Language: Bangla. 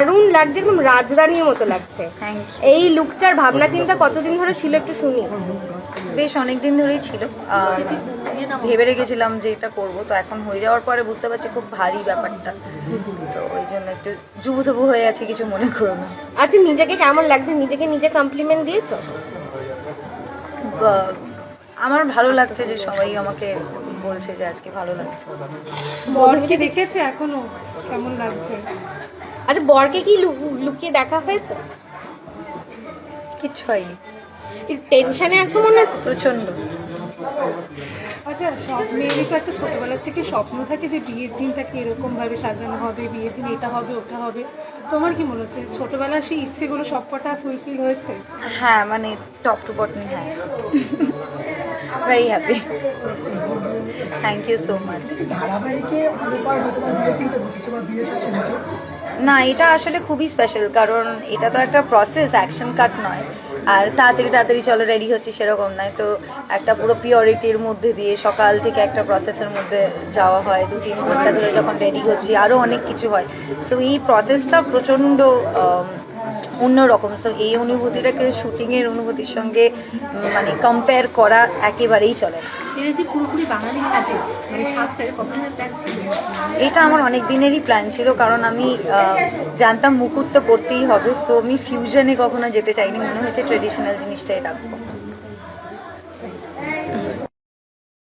দারুণ লাগছে একদম রাজরানীর মতো লাগছে। এই লুকটার ভাবনা চিন্তা কতদিন ধরে ছিল একটু শুনি। বেশ অনেক দিন ধরেই ছিল। ভেবে রেখেছিলাম যে এটা করব তো এখন হয়ে যাওয়ার পরে বুঝতে পারছি খুব ভারী ব্যাপারটা। তো ওই জন্য একটু জুবুথুবু হয়ে আছে কিছু মনে করো না। আচ্ছা নিজেকে কেমন লাগছে? নিজেকে নিজে কমপ্লিমেন্ট দিয়েছ? বা- আমার ভালো লাগছে যে সবাই আমাকে বলছে যে আজকে ভালো লাগছে। দেখেছে এখনও? কেমন লাগছে? আচ্ছা বরকে কি লুকিয়ে দেখা হয়েছে? কিচ্ছু হয়নি। টেনশনে আছো মনে হচ্ছে? প্রচণ্ড আচ্ছা সব মেয়েরই তো একটা ছোটবেলার থেকে স্বপ্ন থাকে যে বিয়ের দিনটাকে এরকম ভাবে সাজানো হবে বিয়ের দিন এটা হবে ওটা হবে। তোমার কি মনে হচ্ছে? ছোটবেলার সেই ইচ্ছেগুলো সবকটা ফুলফিল হয়েছে? হ্যাঁ মানে টপ টু বটন হ্যাঁ। Very happy thank you so much না এটা আসলে খুবই স্পেশাল কারণ এটা তো একটা প্রসেস অ্যাকশন কাট নয়। আর তাড়াতাড়ি তাড়াতাড়ি চলো রেডি হচ্ছে সেরকম নয়। তো একটা পুরো পিওরিটির মধ্যে দিয়ে সকাল থেকে একটা প্রসেসের মধ্যে যাওয়া হয়। দু তিন ঘণ্টা ধরে যখন রেডি হচ্ছে আরও অনেক কিছু হয়। সো এই প্রসেসটা প্রচণ্ড অন্যরকম। সো এই অনুভূতিটাকে শুটিংয়ের অনুভূতির সঙ্গে মানে কম্পেয়ার করা একেবারেই চলে মানে এটা আমার অনেক দিনেরই প্ল্যান ছিল কারণ আমি জানতাম মুকুট তো পড়তেই হবে। সো আমি ফিউশনে কখনো যেতে চাইনি মনে হয়েছে ট্রেডিশনাল জিনিসটাই রাখব।